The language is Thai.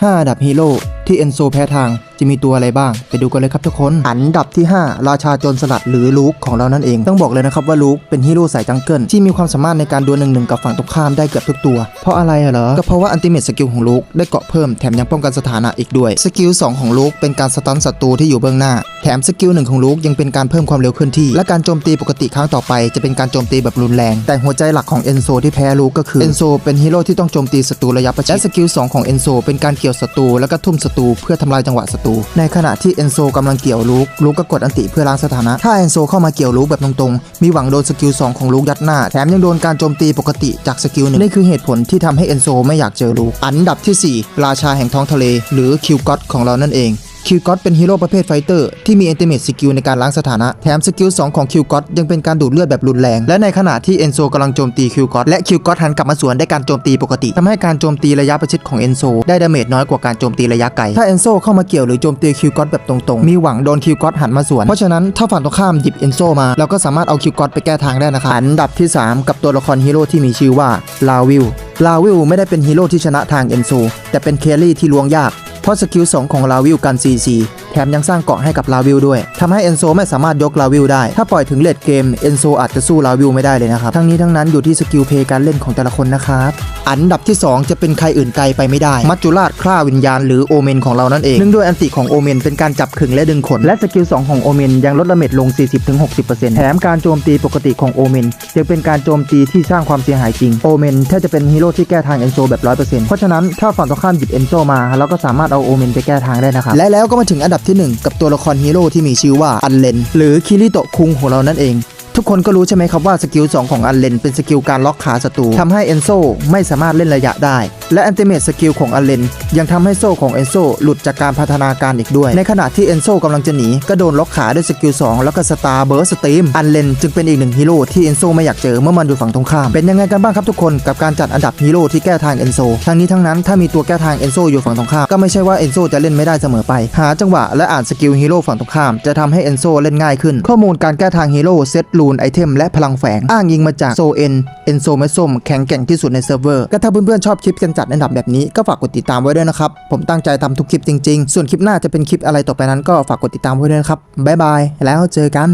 5อันดับฮีโร่ที่เอนโซแพ้ทาง จะมีตัวอะไรบ้าง ไปดูกันเลยครับทุกคน อันดับที่ 5 ราชาโจรสลัดหรือลูกของเรานั่นเอง ต้องบอกเลยนะครับว่าลูกเป็นฮีโร่สายจังเกิลที่มีความสามารถในการดวลหนึ่งหนึ่งกับฝั่งตรงข้ามได้เกือบทุกตัว เพราะอะไรอะเหรอ ก็เพราะว่าอันติเมทสกิลของลูกได้เกาะเพิ่มแถมยังป้องกันสถานะอีกด้วย สกิล2ของลูกเป็นการสตันศัตรูที่อยู่เบื้องหน้า แถมสกิลหนึ่งของลูกยังเป็นการเพิ่มความเร็วเคลื่อนที่ และการโจมตีปกติครั้งต่อไป จะเป็นการโจมตีแบบรุนแรง แต่หัวใจหลักของเอนโซที่แพ้ลูกก็คือเอนโซเป็นฮีโร่ที่ต้องโจมตีศัตรูระยะประชิดและสกิล2ของเอนโซเป็นการเกี่ยวศัตรูแล้วก็ทุ่มศัตรูเพื่อทำลายจังหวะศัตรูในขณะที่เอนโซกำลังเกี่ยวลูกลูกก็กดอันติเพื่อล้างสถานะ ถ้าเอนโซเข้ามาเกี่ยวลูกแบบตรงๆ มีหวังโดนสกิล2ของลูกยัดหน้า แถมยังโดนการโจมตีปกติจากสกิลหนึ่งนี่คือเหตุผลที่ทำให้เอนโซไม่อยากเจอลูก อันดับทีสี่4 ราชาแห่งท้องทะเล หรือคิวก็ตของเรานั่นเอง คิวก็ตเป็นฮีโร่ประเภทไฟเตอร์ที่มี a อ t ติเม e สกิลในการล้างสถานะ แถมสกิล2ของคิวก็ตยังเป็นการดูดเลือดแบบรุนแรง และในขณะที่เอนโซกำลังโจมตีคิวก็ตและคิวก็ตหันกลับมาสวนได้การโจมตีปกติทำให้การโจมตีระยะประชิดของเอนโซได้ดาเมจน้อยกว่าการโจมตีระยะไกลถ้าเอนโซเข้ามาเกี่ยวหรือโจมตีคิวก็ตแบบตรงๆมีหวังโดนคิวก็ตหันมาสวนเพราะฉะนั้นถ้าฝั่งตรงข้ามหยิบเอนโซมาเราก็สามารถเอาคิวก็ตไปแก้ทางได้นะครับอันดับที่ 3 กับตัวละครฮีโร่ที่มีชื่อว่าลาวิลลาวิลไม่ได้เป็นฮีโร่ที่ชนะทางเอนโซแต่เป็นแครี่ที่ลวงยาก เพราะสกิล2ของลาวิลกัน CC ถมยังสร้างเกาะให้กับลาวิลด้วยทำให้เอนโซไม่สามารถยกลาวิลได้ ถ้าปล่อยถึงเลดเกมเอนโซอาจจะสู้ลาวิลไม่ได้เลยนะครับ ทั้งนี้ทั้งนั้นอยู่ที่สกิลเพย์การเล่นของแต่ละคนนะครับอันดับที่ 2 จะเป็นใครอื่นไกลไปไม่ได้ มัจจุราชคร่าวิญญาณหรือโอเมนของเรานั่นเอง เนื่องด้วยอันติของโอเมนเป็นการจับขึงและดึงขน และสกิล 2 ของโอเมนยังลดดาเมจลง 40-60%แถมการโจมตีปกติของโอเมนยังเป็นการโจมตีที่สร้างความเสียหายจริง โอเมนแทบจะเป็นฮีโร่ที่แก้ทางเอนโซแบบ 100%เพราะฉะนั้นถ้าฝั่งตรงข้ามหยิบเอนโซมาเราก็สามารถเอาโอเมนไปแก้ทางได้นะครับ และแล้วก็มาถึงอันดับที่ 1 กับตัวละครฮีโร่ที่มีชื่อว่าอันเลนหรือคิริโตะคุงของเรานั่นเองทุกคนก็รู้ใช่ไหมครับว่าสกิล 2 ของอันเลนเป็นสกิลการล็อกขาศัตรูทำให้เอนโซไม่สามารถเล่นระยะได้และแอนติเมตสกิลของอันเลนยังทำให้โซ่ของเอนโซหลุดจากการพัฒนาการอีกด้วย ในขณะที่เอนโซกำลังจะหนีก็โดนล็อกขาด้วยสกิล2แล้วก็สตาร์เบิร์สตีมอันเลนจึงเป็นอีกหนึ่งฮีโร่ที่เอนโซไม่อยากเจอเมื่อมันอยู่ฝั่งตรงข้ามเป็นยังไงกันบ้างครับทุกคนกับการจัดอันดับฮีโร่ที่แก้ทางเอนโซทั้งนี้ทั้งนั้นถ้ามีตัวแก้ทางเอนโซอยู่ฝั่งตรงข้ามก็ไม่ใช่ว่าเอนโซจะเล่นไม่ได้เสมอไป หาจังหวะและอ่านสกิลฮีโร่ฝั่งตรงข้ามจะทำให้เอนโซเล่นง่ายขึ้น ข้อมูลการแก้ทางฮีโร่เซตลูนไอเทมและพลังแฝงอ้างยิงมาจากโซเอ็นเอนโซเมสมแข็งแกร่งที่สุดในเซิร์ฟเวอร์ก็ถ้าเพื่อนๆชอบคลิปกันจัดอันดับแบบนี้ก็ฝากกดติดตามไว้ด้วยนะครับ ผมตั้งใจทำทุกคลิปจริงๆ ส่วนคลิปหน้าจะเป็นคลิปอะไรต่อไปนั้นก็ฝากกดติดตามไว้ด้วยนะครับบ๊ายบายแล้วเจอกัน